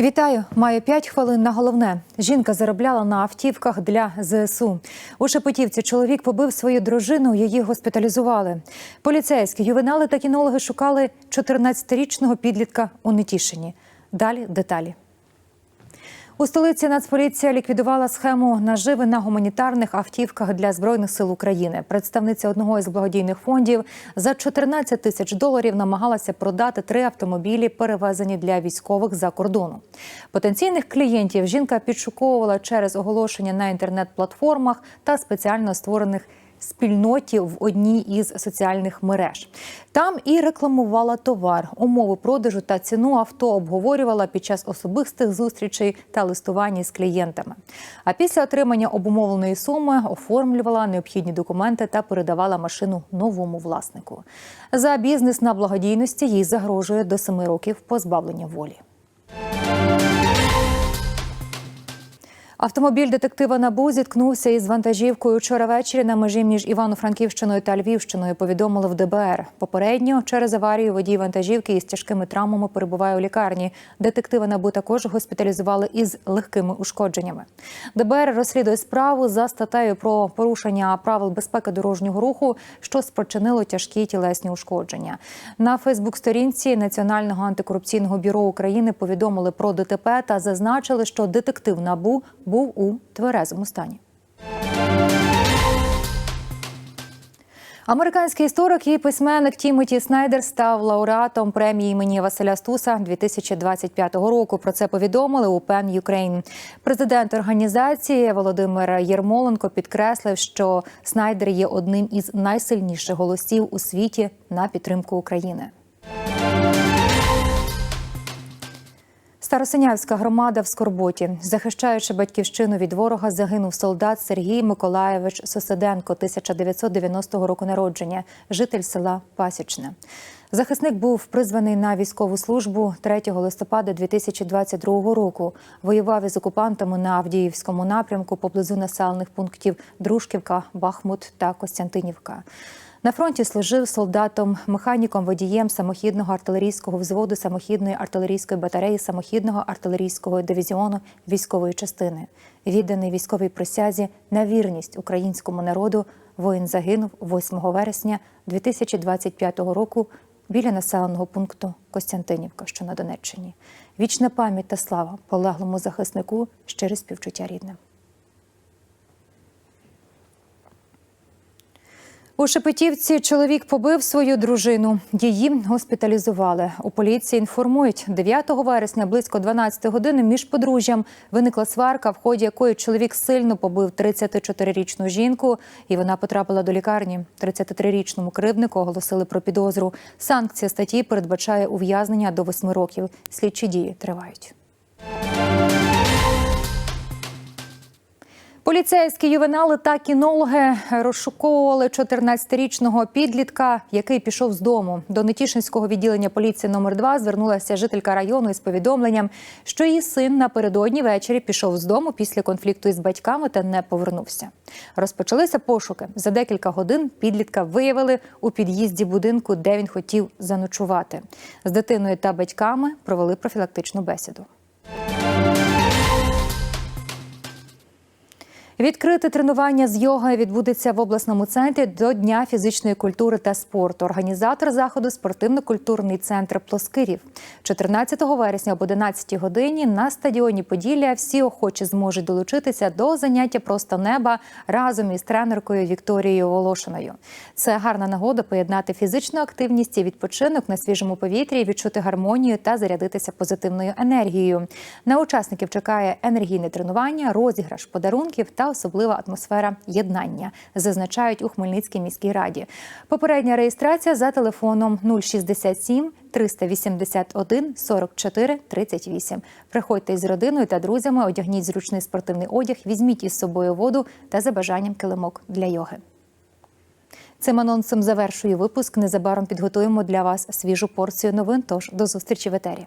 Вітаю, маю 5 хвилин на головне. Жінка заробляла на автівках для ЗСУ. У Шепетівці чоловік побив свою дружину. Її госпіталізували. Поліцейські ювенали та кінологи шукали 14-річного підлітка у Нетішині. Далі деталі. У столиці Нацполіція ліквідувала схему наживи на гуманітарних автівках для збройних сил України. Представниця одного із благодійних фондів за 14 тисяч доларів намагалася продати три автомобілі, перевезені для військових за кордону. Потенційних клієнтів жінка підшуковувала через оголошення на інтернет-платформах та спеціально створених спільноті в одній із соціальних мереж. Там і рекламувала товар, умови продажу та ціну авто обговорювала під час особистих зустрічей та листування з клієнтами. А після отримання обумовленої суми оформлювала необхідні документи та передавала машину новому власнику. За бізнес на благодійності їй загрожує до семи років позбавлення волі. Автомобіль детектива НАБУ зіткнувся із вантажівкою вчора ввечері на межі між Івано-Франківщиною та Львівщиною. Повідомили в ДБР. Попередньо через аварію водій вантажівки із тяжкими травмами перебуває у лікарні. Детектива НАБУ також госпіталізували із легкими ушкодженнями. ДБР розслідує справу за статтею про порушення правил безпеки дорожнього руху, що спричинило тяжкі тілесні ушкодження. На Фейсбук-сторінці Національного антикорупційного бюро України повідомили про ДТП та зазначили, що детектив НАБУ був у тверезому стані. Американський історик і письменник Тімоті Снайдер став лауреатом премії імені Василя Стуса 2025 року. Про це повідомили у Пен Юкрейн. Президент організації Володимир Єрмоленко підкреслив, що Снайдер є одним із найсильніших голосів у світі на підтримку України. Старосинявська громада в Скорботі, захищаючи батьківщину від ворога, загинув солдат Сергій Миколаєвич Сосиденко, 1990 року народження, житель села Пасічне. Захисник був призваний на військову службу 3 листопада 2022 року. Воював із окупантами на Авдіївському напрямку поблизу населених пунктів Дружківка, Бахмут та Костянтинівка. На фронті служив солдатом, механіком, водієм самохідного артилерійського взводу, самохідної артилерійської батареї, самохідного артилерійського дивізіону військової частини. Відданий військовій присязі на вірність українському народу. Воїн загинув 8 вересня 2025 року біля населеного пункту Костянтинівка, що на Донеччині. Вічна пам'ять та слава полеглому захиснику щире співчуття рідним. У Шепетівці чоловік побив свою дружину. Її госпіталізували. У поліції інформують, 9 вересня близько 12 години між подружжям виникла сварка, в ході якої чоловік сильно побив 34-річну жінку, і вона потрапила до лікарні. 33-річному кривднику оголосили про підозру. Санкція статті передбачає ув'язнення до 8 років. Слідчі дії тривають. Поліцейські ювенали та кінологи розшуковували 14-річного підлітка, який пішов з дому. До Нетішинського відділення поліції номер 2 звернулася жителька району із повідомленням, що її син напередодні ввечері пішов з дому після конфлікту із батьками та не повернувся. Розпочалися пошуки. За декілька годин підлітка виявили у під'їзді будинку, де він хотів заночувати. З дитиною та батьками провели профілактичну бесіду. Відкрите тренування з йоги відбудеться в обласному центрі до Дня фізичної культури та спорту. Організатор заходу спортивно-культурний центр Плоскирів. 14 вересня об 11 годині на стадіоні Поділля всі охочі зможуть долучитися до заняття просто неба разом із тренеркою Вікторією Волошиною. Це гарна нагода поєднати фізичну активність і відпочинок на свіжому повітрі, відчути гармонію та зарядитися позитивною енергією. На учасників чекає енергійне тренування, розіграш подарунків особлива атмосфера єднання, зазначають у Хмельницькій міській раді. Попередня реєстрація за телефоном 067 381 44 38. Приходьте із родиною та друзями, одягніть зручний спортивний одяг, візьміть із собою воду та за бажанням килимок для йоги. Цим анонсом завершую випуск. Незабаром підготуємо для вас свіжу порцію новин. Тож до зустрічі в етері.